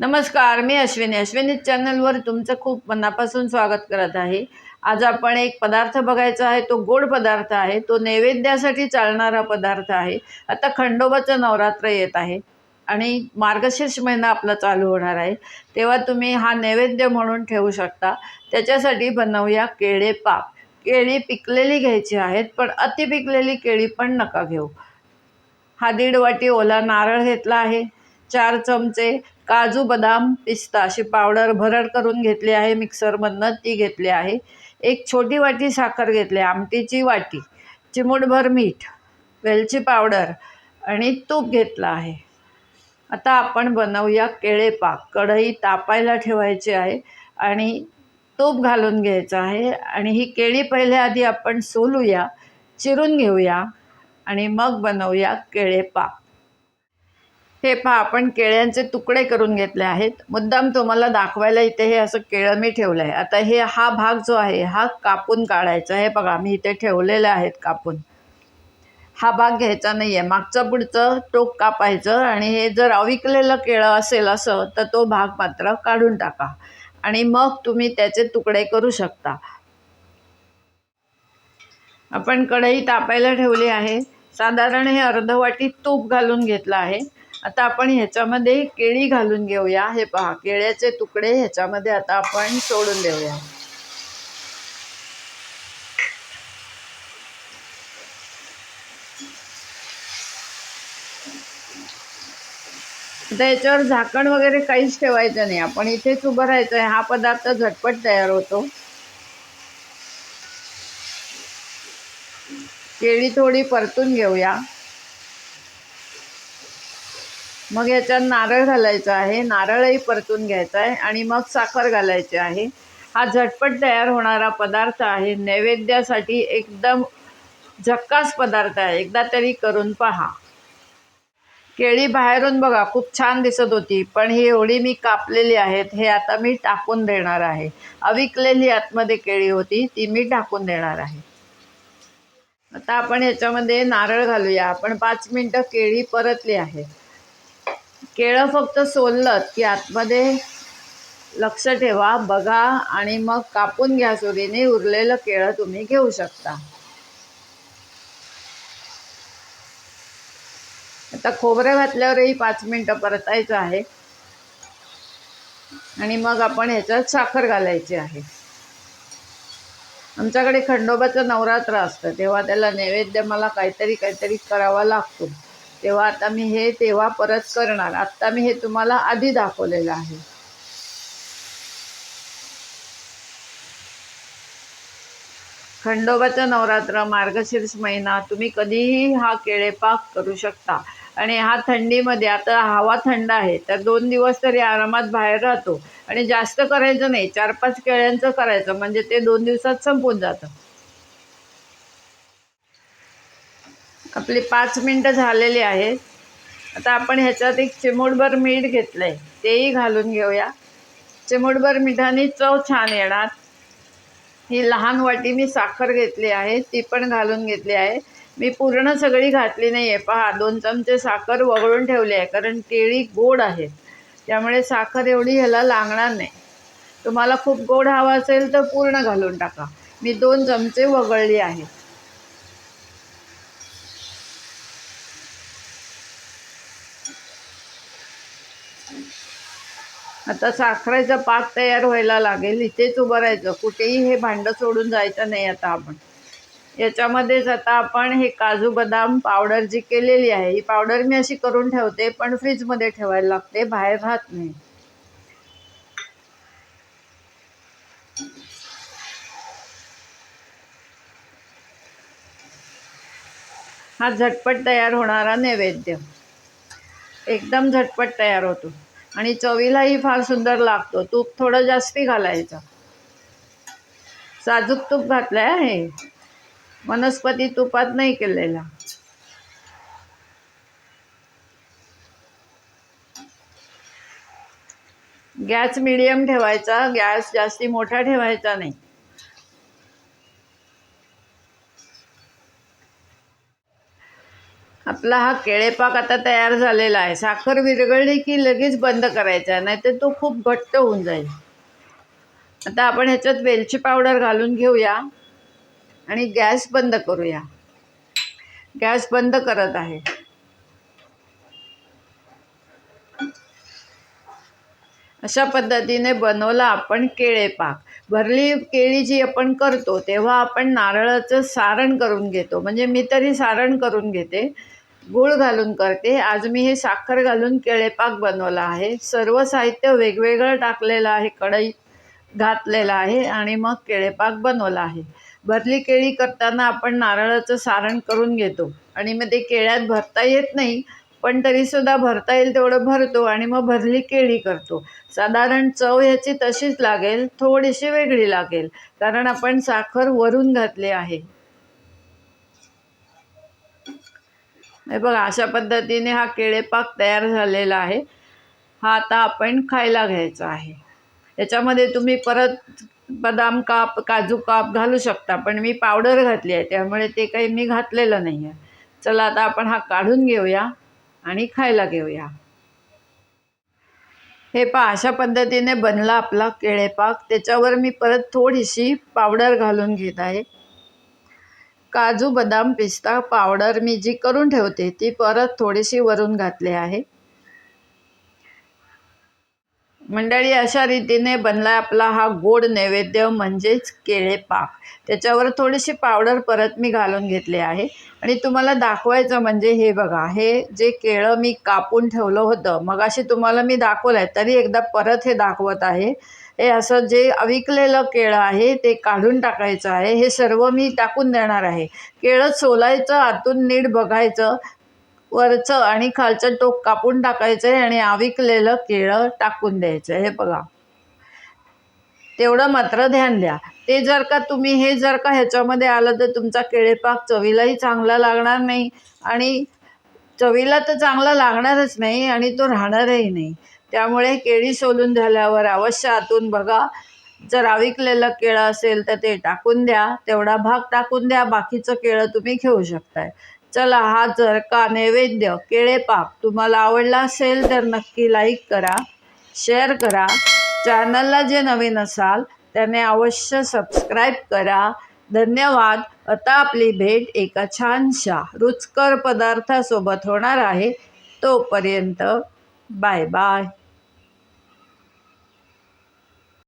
नमस्कार मी अश्विनी. अश्विनी चॅनलवर तुमचं खूप मनापासून स्वागत करत आहे. आज आपण एक पदार्थ बघायचा आहे तो गोड पदार्थ आहे. तो नैवेद्यासाठी चालणारा पदार्थ आहे. आता खंडोबाचं नवरात्र येत आहे आणि मार्गशीर्ष महिना आपला चालू होणार आहे. तेव्हा तुम्ही हा नैवेद्य म्हणून ठेवू शकता. त्याच्यासाठी बनवूया केळे पाक. केळी पिकलेली घ्यायची आहेत पण अति पिकलेली केळी पण नका घेऊ. हा दीड वाटी ओला नारळ घेतला आहे. चार चमचे काजू बदाम पिस्ता अशी पावडर भरड करून घेतली आहे. मिक्सरमधनं ती घेतली आहे. एक छोटी वाटी साखर घेतली आहे आमटीची वाटी चिमूटभर मीठ वेलची पावडर आणि तूप घेतलं आहे. आता आपण बनवूया केळेपाक कढई तापायला ठेवायची आहे आणि तूप घालून घ्यायचं आहे आणि ही केळी पहिले आधी आपण सोलूया चिरून घेऊया आणि मग बनवूया केळेपाक हे पहा आपण केळ्यांचे तुकडे करून घेतले आहेत. मुद्दाम तुम्हाला दाखवायला इथे हे असं केळं मी ठेवलं आहे आता हे हा भाग जो आहे हा कापून काढायचा हे बघा मी इथे ठेवलेले आहेत कापून. हा भाग घ्यायचा नाही आहे मागचं पुढचं टोक कापायचं आणि हे जर अविकलेलं केळं असेल असं तर तो भाग मात्र काढून टाका. आणि मग तुम्ही त्याचे तुकडे करू शकता. आपण कढई तापायला ठेवली आहे. साधारण हे अर्धवाटी तूप घालून घेतलं आहे. आता आपण ह्याच्यामध्ये केळी घालून घेऊया. हे पहा केळ्याचे तुकडे ह्याच्यामध्ये आता आपण सोडून देऊया. आता याच्यावर झाकण वगैरे काहीच ठेवायचं नाही. आपण इथेच उभं राहायचं आहे हा पदार्थ झटपट तयार होतो. केळी थोडी परतून घेऊया. मग याच्यात नारळ घालायचा आहे. नारळही परतून घ्यायचा आहे आणि मग साखर घालायची आहे. हा झटपट तयार होणारा पदार्थ आहे. नैवेद्यासाठी एकदम झक्कास पदार्थ आहे. एकदा तरी करून पहा. केळी बाहेरून बघा खूप छान दिसत होती पण ही एवढी मी कापलेली आहेत हे आता मी टाकून देणार आहे. अविकलेली आतमध्ये केळी होती ती मी टाकून देणार आहे. आता आपण याच्यामध्ये नारळ घालूया. आपण पाच मिनटं केळी परतली आहे. केळं फक्त सोललं की आतमध्ये लक्ष ठेवा बघा आणि मग कापून घ्या सुरीने. उरलेलं केळं तुम्ही घेऊ शकता. आता खोबरं घातल्यावरही पाच मिनटं परतायचं आहे. आणि मग आपण ह्याच्यात साखर घालायची आहे. आमच्याकडे खंडोबाचं नवरात्र असतं तेव्हा त्याला नैवेद्य मला काहीतरी काहीतरी करावा लागतो. तेव्हा आता मी हे तेव्हा परत करणार. आत्ता मी हे तुम्हाला आधी दाखवलेलं आहे. खंडोबाचं नवरात्र मार्गशीर्ष महिना तुम्ही कधीही हा केळेपाक करू शकता. आणि हा थंडीमध्ये आता हवा थंड आहे तर दोन दिवस तरी आरामात बाहेर राहतो. आणि जास्त करायचं नाही चार पाच केळ्यांचं करायचं म्हणजे ते दोन दिवसात संपून जातं. आपली पाच मिनटं झालेली आहेत. आता आपण ह्याच्यात एक चिमूटभर मीठ घेतलं आहे तेही घालून घेऊया. चिमूटभर मिठाने चव छान येणार. ही लहान वाटी मी साखर घेतली आहे. ती पण घालून घेतली आहे. मी पूर्ण सगळी घातली नाही आहे पहा दोन चमचे साखर वगळून ठेवली आहे कारण केळी गोड आहेत त्यामुळे साखर एवढी ह्याला लागणार नाही. तुम्हाला खूप गोड हवा असेल तर पूर्ण घालून टाका. मी दोन चमचे वगळली आहे आता साखरेचा पाक तयार व्हायला लागेल इथेच उभं राहायचं. कुठेही हे भांडं सोडून जायचं नाही आता आपण. याच्यामध्येच आता आपण हे काजू बदाम पावडर जी केलेली आहे ही पावडर मी अशी करून ठेवते पण फ्रीजमध्ये ठेवायला लागते बाहेर राहत नाही. हा झटपट तयार होणारा नैवेद्य. एकदम झटपट तयार होतो. आणि चवीलाही फार सुंदर लागतो. तूप थोडं जास्ती घालायचं. साजूक तूप घातलं आहे हे. वनस्पती तुपात नाही केलेला. गॅस मिडियम ठेवायचा गॅस जास्ती मोठा ठेवायचा नाही. आपला हा केळेपाक आता तयार झालेला आहे. साखर विरघळली की लगेच बंद करायचा आहे नाहीतर तो खूप घट्ट होऊन जाईल. आता आपण ह्याच्यात वेलची पावडर घालून घेऊया आणि गॅस बंद करूया. गॅस बंद करत आहे. अशा पद्धतीने बनवला आपण केळेपाक. भरली केळी जी आपण करतो तेव्हा आपण नारळाचं सारण करून घेतो. म्हणजे मी तरी सारण करून घेते. गूळ घालून करते. आज मी हे साखर घालून केळेपाक बनवला आहे. सर्व साहित्य वेगवेगळं टाकलेलं आहे कढईत घातलेलं आहे आणि मग केळेपाक बनवला आहे. भरली केळी करताना आपण नारळाचं सारण करून घेतो आणि मग ते केळ्यात भरता येत नाही पण तरीसुद्धा भरता येईल तेवढं भरतो आणि मग भरली केळी करतो. साधारण चव ह्याची तशीच लागेल थोडीशी वेगळी लागेल कारण आपण साखर वरून घातली आहे. हे बघा अशा पद्धतीने हा केळेपाक तयार झालेला आहे. हा आता आपण खायला घ्यायचा आहे. याच्यामध्ये तुम्ही परत बदाम काप काजू काप घालू शकता पण मी पावडर घातली आहे त्यामुळे ते काही मी घातलेलं नाही आहे. चला आता आपण हा काढून घेऊया आणि खायला घेऊया. हे पा अशा पद्धतीने बनला आपला केळेपाक. त्याच्यावर मी परत थोडीशी पावडर घालून घेत आहे. काजू बदाम पिस्ता पावडर मी जी करून ठेवते ती परत थोडीशी वरून घातली आहे. मंडळी अशा रीतीने बनला आपला हा गोड नैवेद्य म्हणजेच केळे पाक त्याच्यावर थोडीशी पावडर परत मी घालून घेतले आहे. आणि तुम्हाला दाखवायचं म्हणजे हे बघा हे जे केळं मी कापून ठेवलं होतं मग अशी तुम्हाला मी दाखवलं आहे तरी एकदा परत हे दाखवत आहे. हे असं जे अविकलेलं केळं आहे ते काढून टाकायचं आहे हे सर्व मी टाकून देणार आहे. केळं सोलायचं आतून नीट बघायचं वरचं आणि खालचं टोक कापून टाकायचं आहे आणि आविकलेलं केळं टाकून द्यायचं हे बघा. तेवढं मात्र ध्यान द्या. ते जर का तुम्ही हे जर का ह्याच्यामध्ये आलं तर तुमचा केळेपाक चवीलाही चांगला लागणार नाही आणि चवीला तर चांगला लागणारच नाही आणि तो राहणारही नाही. त्यामुळे केळी सोलून झाल्यावर अवश्य आतून बघा. जर आविकलेलं केळं असेल तर ते टाकून द्या. तेवढा भाग टाकून द्या. बाकीचं केळं तुम्ही घेऊ शकताय. चला हा जर का नैवेद्य केळे पाक तुम्हाला आवडला असेल तर नक्की लाईक करा शेअर करा. चॅनलला जे नवीन असाल त्याने अवश्य सबस्क्राईब करा. धन्यवाद. आता आपली भेट एका छानशा रुचकर पदार्थासोबत होणार आहे. तोपर्यंत बाय बाय